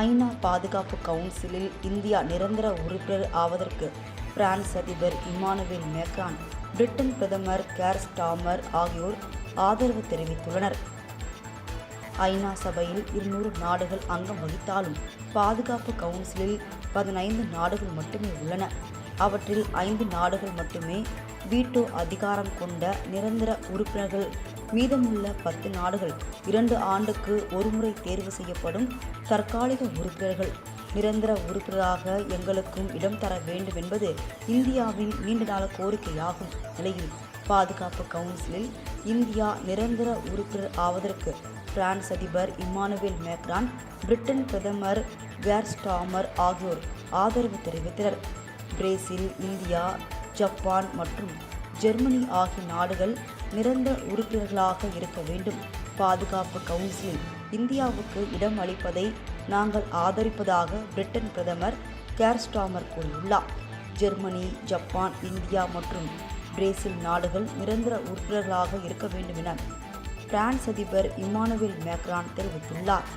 ஐநா பாதுகாப்பு கவுன்சிலில் இந்தியா நிரந்தர உறுப்பினர் ஆவதற்கு பிரான்ஸ் அதிபர் இமானுவேல் மேக்ரான் பிரிட்டன் பிரதமர் கேர் ஸ்டாமர் ஆகியோர் ஆதரவு தெரிவித்துள்ளனர். ஐநா சபையில் இருநூறு நாடுகள் அங்கம் வகித்தாலும் பாதுகாப்பு கவுன்சிலில் பதினைந்து நாடுகள் மட்டுமே உள்ளன. அவற்றில் ஐந்து நாடுகள் மட்டுமே வீட்டோ அதிகாரம் கொண்ட நிரந்தர உறுப்பினர்கள் மீதமுள்ள பத்து நாடுகள் இரண்டு ஆண்டுக்கு ஒருமுறை தேர்வு செய்யப்படும் தற்காலிக உறுப்பினர்கள். நிரந்தர உறுப்பினராக எங்களுக்கும் இடம் தர வேண்டும் என்பது இந்தியாவின் நீண்ட நாள கோரிக்கையாகும் நிலையில் பாதுகாப்பு கவுன்சிலில் இந்தியா நிரந்தர உறுப்பினர் ஆவதற்கு பிரான்ஸ் அதிபர் இம்மானுவேல் மேக்ரான் பிரிட்டன் பிரதமர் வேர்ஸ்டாமர் ஆகியோர் ஆதரவு தெரிவித்தனர். பிரேசில் இந்தியா ஜப்பான் மற்றும் ஜெர்மனி ஆகிய நாடுகள் நிரந்தர உறுப்பினர்களாக இருக்க வேண்டும். பாதுகாப்பு கவுன்சிலில் இந்தியாவுக்கு இடம் அளிப்பதை நாங்கள் ஆதரிப்பதாக பிரிட்டன் பிரதமர் கேர்ஸ்டாமர் கூறியுள்ளார். ஜெர்மனி ஜப்பான் இந்தியா மற்றும் பிரேசில் நாடுகள் நிரந்தர உறுப்பினர்களாக இருக்க வேண்டும் என பிரான்ஸ் அதிபர் இமானுவேல் மேக்ரான் தெரிவித்துள்ளார்.